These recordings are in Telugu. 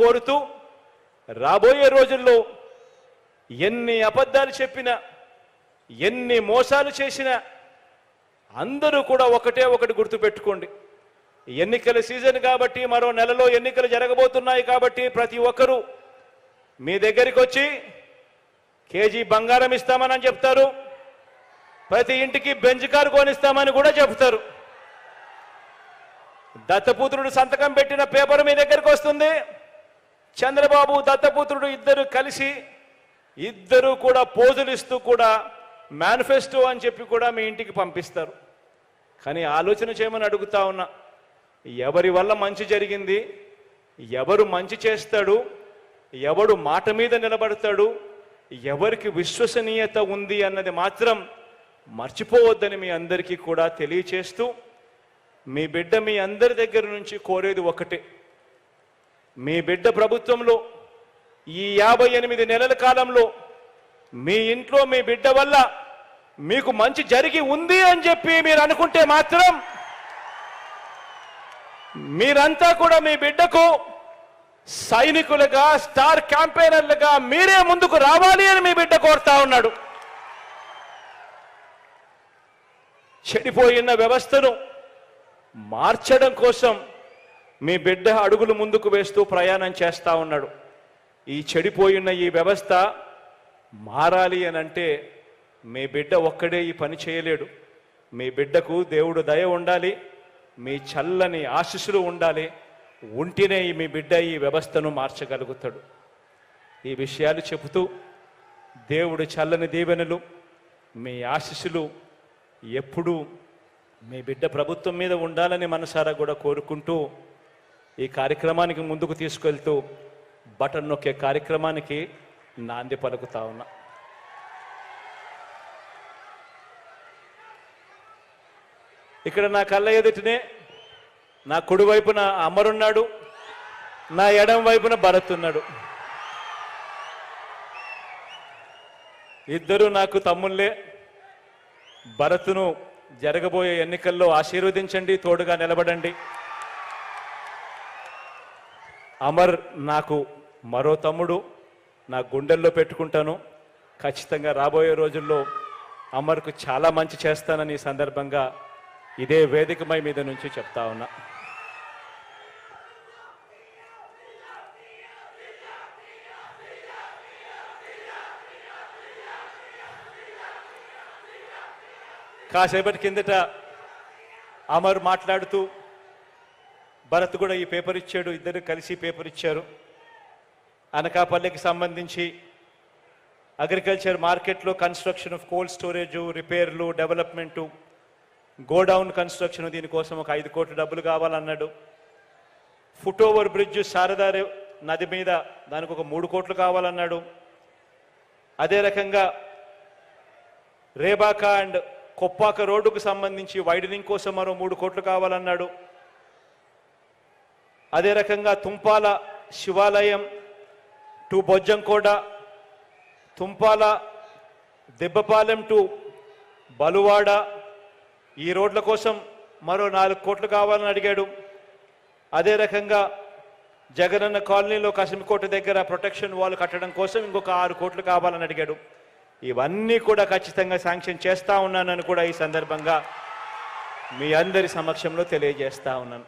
కోరుతూ రాబోయే రోజుల్లో ఎన్ని అబద్ధాలు చెప్పినా ఎన్ని మోసాలు చేసినా అందరూ కూడా ఒకటే ఒకటి గుర్తుపెట్టుకోండి. ఎన్నికల సీజన్ కాబట్టి మరో నెలలో ఎన్నికలు జరగబోతున్నాయి కాబట్టి ప్రతి ఒక్కరూ మీ దగ్గరికి వచ్చి కేజీ బంగారం ఇస్తామని చెప్తారు. ప్రతి ఇంటికి బెంచ్ కారు కొనిస్తామని కూడా చెప్తారు. దత్తపుత్రుడు సంతకం పెట్టిన పేపర్ మీ దగ్గరికి వస్తుంది. చంద్రబాబు దత్తపుత్రుడు ఇద్దరు కలిసి ఇద్దరు కూడా పోజులిస్తూ కూడా మేనిఫెస్టో అని చెప్పి కూడా మీ ఇంటికి పంపిస్తారు. కానీ ఆలోచన చేయమని అడుగుతా ఉన్నా ఎవరి వల్ల మంచి జరిగింది ఎవరు మంచి చేస్తాడు ఎవడు మాట మీద నిలబడతాడు ఎవరికి విశ్వసనీయత ఉంది అన్నది మాత్రం మర్చిపోవద్దని మీ అందరికీ కూడా తెలియచేస్తూ మీ బిడ్డ మీ అందరి దగ్గర నుంచి కోరేది ఒకటే మీ బిడ్డ ప్రభుత్వంలో ఈ యాభై ఎనిమిది నెలల కాలంలో మీ ఇంట్లో మీ బిడ్డ వల్ల మీకు మంచి జరిగి ఉంది అని చెప్పి మీరు అనుకుంటే మాత్రం మీరంతా కూడా మీ బిడ్డకు సైనికులుగా స్టార్ క్యాంపెయినర్లుగా మీరే ముందుకు రావాలి అని మీ బిడ్డ కోరుతా ఉన్నాడు. చెడిపోయిన వ్యవస్థను మార్చడం కోసం మీ బిడ్డ అడుగులు ముందుకు వేస్తూ ప్రయాణం చేస్తూ ఉన్నాడు. ఈ చెడిపోయిన ఈ వ్యవస్థ మారాలి అని అంటే మీ బిడ్డ ఒక్కడే ఈ పని చేయలేడు. మీ బిడ్డకు దేవుడు దయ ఉండాలి. మీ చల్లని ఆశీస్సులు ఉండాలి. ఉంటేనే మీ బిడ్డ ఈ వ్యవస్థను మార్చగలుగుతాడు. ఈ విషయాలు చెబుతూ దేవుడు చల్లని దీవెనలు మీ ఆశీస్సులు ఎప్పుడూ మీ బిడ్డ ప్రభుత్వం మీద ఉండాలని మనసారా కూడా కోరుకుంటూ ఈ కార్యక్రమానికి ముందుకు తీసుకెళ్తూ బటన్ నొక్కే కార్యక్రమానికి నాంది పలుకుతా ఉన్నా. ఇక్కడ నా కళ్ళ ఎదుటినే నా కుడి వైపున అమరున్నాడు నా ఎడం వైపున భరత్ ఉన్నాడు ఇద్దరు నాకు తమ్ముళ్ళే. భరత్ను జరగబోయే ఎన్నికల్లో ఆశీర్వదించండి తోడుగా నిలబడండి. అమర్ నాకు మరో తమ్ముడు నా గుండెల్లో పెట్టుకుంటాను. ఖచ్చితంగా రాబోయే రోజుల్లో అమర్కు చాలా మంచి చేస్తానని ఈ సందర్భంగా ఇదే వేదికమై మీద నుంచి చెప్తా ఉన్నా. కాసేపటి కిందట అమర్ మాట్లాడుతూ భరత్ కూడా ఈ పేపర్ ఇచ్చాడు ఇద్దరు కలిసి పేపర్ ఇచ్చారు. అనకాపల్లికి సంబంధించి అగ్రికల్చర్ మార్కెట్లో కన్స్ట్రక్షన్ ఆఫ్ కోల్డ్ స్టోరేజ్ రిపేర్లు డెవలప్మెంటు గోడౌన్ కన్స్ట్రక్షన్ దీనికోసం ఒక ఐదు కోట్ల డబ్బులు కావాలన్నాడు. ఫుట్ ఓవర్ బ్రిడ్జ్ శారదారి నది మీద దానికి ఒక మూడు కోట్లు కావాలన్నాడు. అదే రకంగా రేబాక అండ్ కొప్పాక రోడ్డుకు సంబంధించి వైడనింగ్ కోసం మరో మూడు కోట్లు కావాలన్నాడు. అదే రకంగా తుంపాల శివాలయం టు బొజ్జంకోట తుంపాల దెబ్బపాలెం టు బలువాడ. ఈ రోడ్ల కోసం మరో నాలుగు కోట్లు కావాలని అడిగాడు. అదే రకంగా జగనన్న కాలనీలో కసిమికోట దగ్గర ప్రొటెక్షన్ వాల్ కట్టడం కోసం ఇంకొక ఆరు కోట్లు కావాలని అడిగాడు. ఇవన్నీ కూడా ఖచ్చితంగా శాంక్షన్ చేస్తూ ఉన్నానని కూడా ఈ సందర్భంగా మీ అందరి సమక్షంలో తెలియజేస్తూ ఉన్నాను.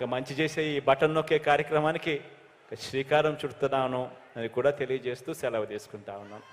ఇక మంచి చేసే ఈ బటన్ నొక్కే కార్యక్రమానికి శ్రీకారం చుడుతున్నాను అని కూడా తెలియజేస్తూ సెలవు తీసుకుంటా ఉన్నాను.